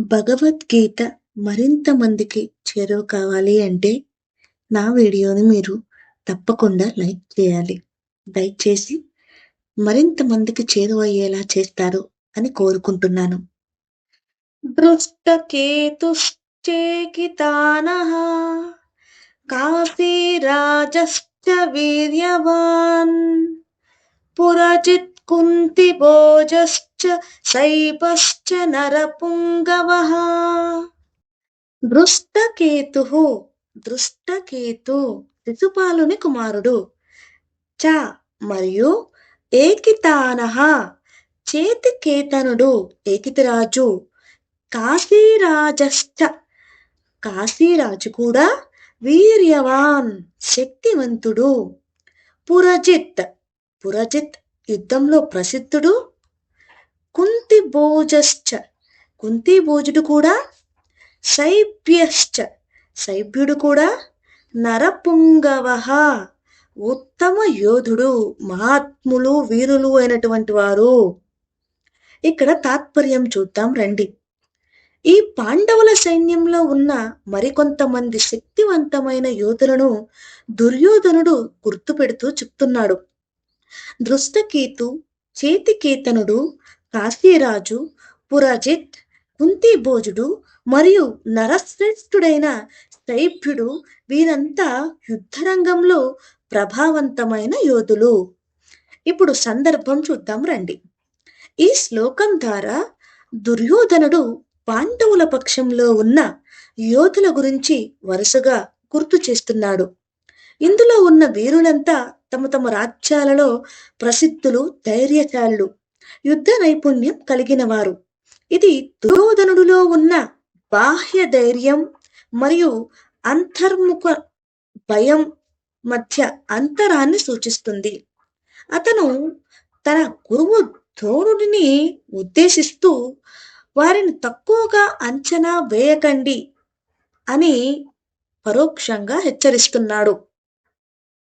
భగవద్గీత మరింత మందికి చేరువ కావాలి అంటే నా వీడియోని మీరు తప్పకుండా లైక్ చేయాలి. దయచేసి మరింత మందికి చేరువయ్యేలా చేస్తారు అని కోరుకుంటున్నాను. దృష్టకేతుశ్చేకితానః కాశీరాజశ్చ వీర్యవాన్ పురజిత్ కుంతిభోజశ్చ శైపశ్చ నరపుంగవః దృష్టకేతుః దృష్టకేతు శిశుపాలుని కుమారుడు చ మరియు ఏకితానః చేతికేతనుడు ఏకితిరాజు కాశీరాజశ్చ కాశీరాజు కూడా వీర్యవాన్ శక్తివంతుడు పురజిత్ పురజిత్ యుద్ధంలో ప్రసిద్ధుడు కుంతి భోజశ్చ కుంతి భోజుడు కూడా శైభ్యశ్చ. శైభ్యుడు కూడా నరపుంగవ ఉత్తమ యోధుడు మహాత్ములు వీరులు అయినటువంటి వారు. ఇక్కడ తాత్పర్యం చూద్దాం రండి. ఈ పాండవుల సైన్యంలో ఉన్న మరికొంతమంది శక్తివంతమైన యోధులను దుర్యోధనుడు గుర్తుపెడుతూ చెప్తున్నాడు. దృష్టకేతు చేతికేతనుడు కాశీరాజు పురజిత్ కుంతిభోజుడు మరియు నరశ్రేష్ఠుడైన శైభ్యుడు వీరంతా యుద్ధరంగంలో ప్రభావవంతమైన యోధులు. ఇప్పుడు సందర్భం చూద్దాం రండి. ఈ శ్లోకం ద్వారా దుర్యోధనుడు పాండవుల పక్షంలో ఉన్న యోధుల గురించి వరుసగా గుర్తు చేస్తున్నాడు. ఇందులో ఉన్న వీరులంతా తమ తమ రాజ్యాలలో ప్రసిద్ధులు ధైర్యశాలులు యుద్ధ నైపుణ్యం కలిగిన వారు ఇది దుర్యోధనుడిలో ఉన్న బాహ్య ధైర్యం మరియు అంతర్ముఖ భయం మధ్య అంతరాన్ని సూచిస్తుంది. అతను తన గురువు ద్రోణుడిని ఉద్దేశిస్తూ వారిని తక్కువగా అంచనా వేయకండి అని పరోక్షంగా హెచ్చరిస్తున్నాడు.